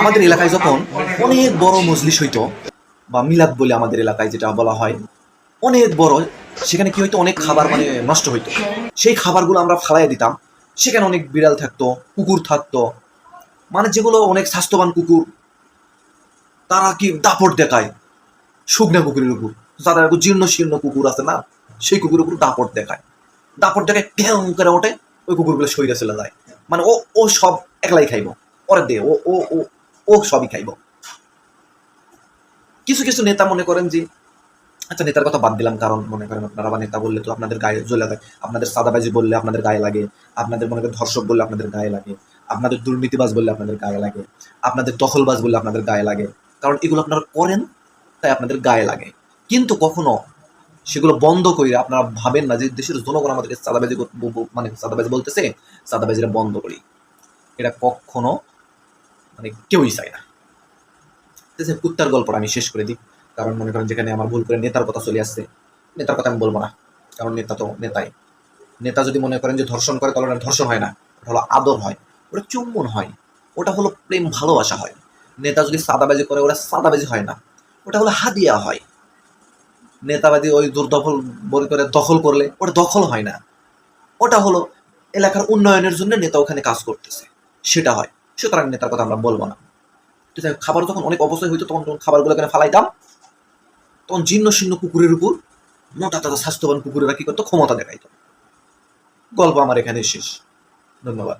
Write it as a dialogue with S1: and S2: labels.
S1: আমাদের এলাকায় যখন অনেক বড় মজলিস হইতো, বা মিলাদ বলে আমাদের এলাকায় যেটা বলা হয়, অনেক বড়, সেখানে কি হইতো, অনেক খাবার মানে নষ্ট হইতো। সেই খাবারগুলো আমরা ফালাই দিতাম। সেখানে অনেক বিড়াল থাকতো, কুকুর থাকতো। মানে যেগুলো অনেক স্বাস্থ্যবান কুকুর, তারা কি দাপট দেখায়? শুকনা কুকুরের উপর। একটু জীর্ণ শীর্ণ কুকুর আছে না, সেই কুকুরের উপর দাপট দেখায়। দাপট দেখায় ভ্যাং করে ওঠে, ওই কুকুরগুলো শরীরে চলে যায়। মানে ও ও সব একলাই খাইব। পরে দে ও ও ও সবই খাইব। কিছু কিছু নেতা মনে করেন যে আচ্ছা নেতার কথা বাদ দিলাম কারণ মনে করেন আপনারা বা নেতা বললে তো আপনাদের গায়ে জ্বলে লাগে আপনাদের সাদাবাজি বললে আপনাদের গায়ে লাগে, আপনাদের মনে করেন ধর্ষক বললে আপনাদের গায়ে লাগে, আপনাদের দুর্নীতিবাজ বললে আপনাদের গায়ে লাগে, আপনাদের দখলবাজ বললে আপনাদের গায়ে লাগে, কারণ এগুলো আপনারা করেন, তাই আপনাদের গায়ে লাগে। কিন্তু কখনো সেগুলো বন্ধ করে আপনারা ভাবেন না যে দেশের জনগণ আমাদেরকে সাদাবাজি মানে সাদাবাজি বলতেছে সাদাবাজিটা বন্ধ করি। এটা কখনো মানে কেউই চায় না। আছে, কুত্তার গল্পটা আমি শেষ করে দিই। কারণ মনে করেন যেখানে আমার ভুল করে নেতার কথা চলে আসছে নেতার কথা আমি বলব না। কারণ নেতা তো নেতাই। নেতা যদি মনে করেন যে ধর্ষণ করে তাহলে ধর্ষণ হয় না। ওটা হলো আদর হয় ওটা চুম্বন হয় ওটা হলো প্রেম ভালোবাসা হয়। নেতা যদি সাদাবাজি করে ওটা সাদাবাজি হয় না। ওটা হলো হাদিয়া হয়। নেতাবাদী ওই দুর্দখল বই করে দখল করলে ওটা দখল হয় না। ওটা হলো এলাকার উন্নয়নের জন্য নেতা ওখানে কাজ করতেছে। সেটা হয়। সুতরাং নেতার কথা আমরা বলব না। তো খাবার যখন অনেক অবস্থায় হইতো, তখন তখন খাবারগুলো এখানে ফালাইতাম, তখন জীর্ণ শীর্ণ কুকুরের উপর মোটা তাজা স্বাস্থ্যবান কুকুরেরা কি করতো, ক্ষমতা দেখাইতো। গল্প আমার এখানে শেষ। ধন্যবাদ।